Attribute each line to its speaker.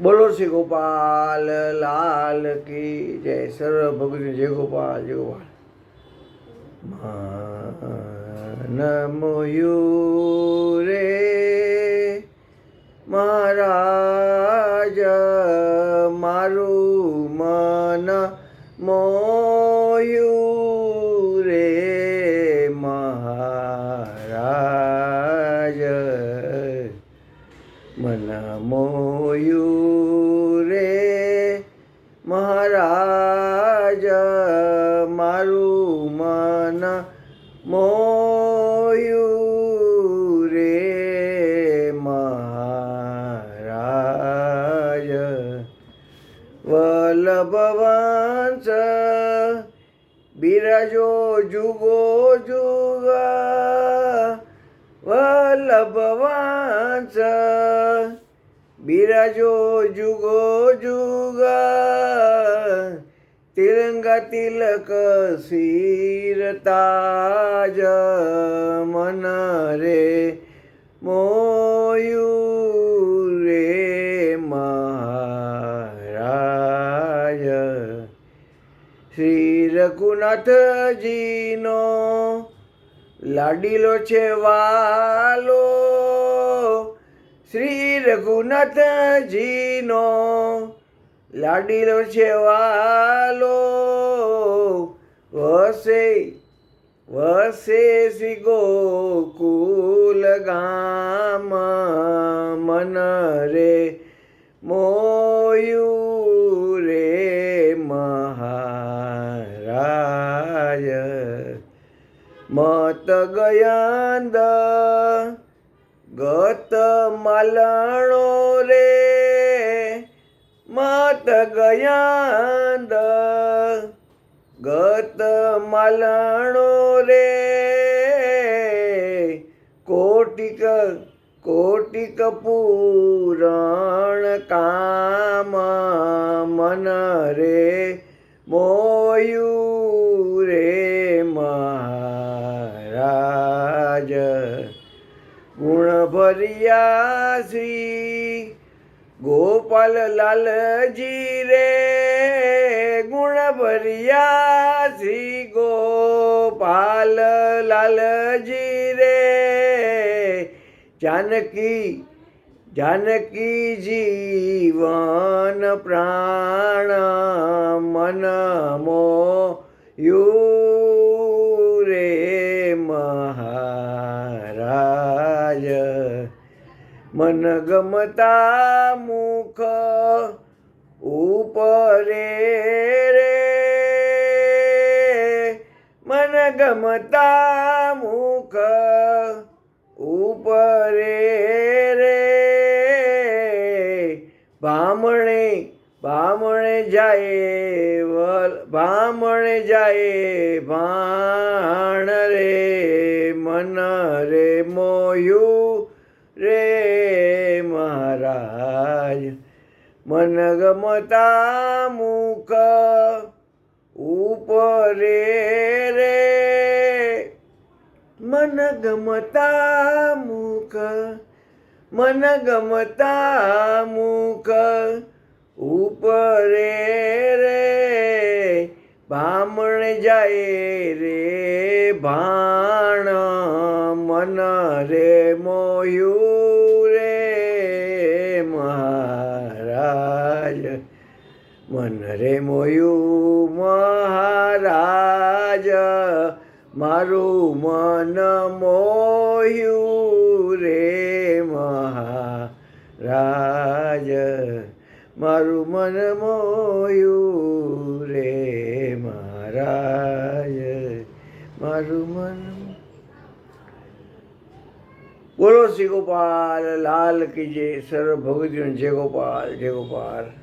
Speaker 1: બોલો શ્રી ગોપાલ, લાલ કી જય સર્વ ભગવાન જય ગોપાલ જય ગોપાલ. નમયું રે, મહારાજ, મારું મન મોયું રે, મહારાજ. મન મોયું રે મહારાજ મારું મન મોયું રે મહારાજ વલ્લભવંશ બિરાજો જુગો જુગા વલ્લભવંશ બિરાજો જુગો જુગા. તિરંગા તિલક શિર તાજ મન રે મોયુ રે મહારાજ. શ્રી રઘુનાથજીનો લાડીલો છે વાલો. શ્રી રઘુનાથજીનો. લાડીલો છે વાલો. વસે વસે શ્રી ગોકુલ ગામ મન રે મોયું મત ગયાંદ, ગત માલણો રે, માત ગયાંદ, ગત માલણો રે, કોટિક કોટિક પૂરણ કામ મન રે, મોયું મહારાજ. ગુણ ભર્યા શ્રી ગોપાલ લાલજી રે. ગુણ ભર્યા શ્રી ગોપાલ લાલજી રે. જાનકી જાનકી જીવન પ્રાણ મન મોયું મન ગમતા મુખ ઉપરે રે. મન ગમતા મુખ ઉપરે રે. બામણે બામણે જાય બામણે જાય ભાણ રે, મન રે મોયું મન ગમતા મુખ ઉપરે રે. મન ગમતા મુખ, મન ગમતા મુખ ઉપરે રે. બામણ જાય રે, ભાણ મન રે મોયું. મન રે મોયું મહારાજ, મારું મન મોયું રે મહારાજ, મારું મન મોયું રે મહારાજ, મારું મન બોલો શ્રી ગોપાલ, લાલ કી જય સર્વ ભગવતી જય ગોપાલ જય ગોપાલ.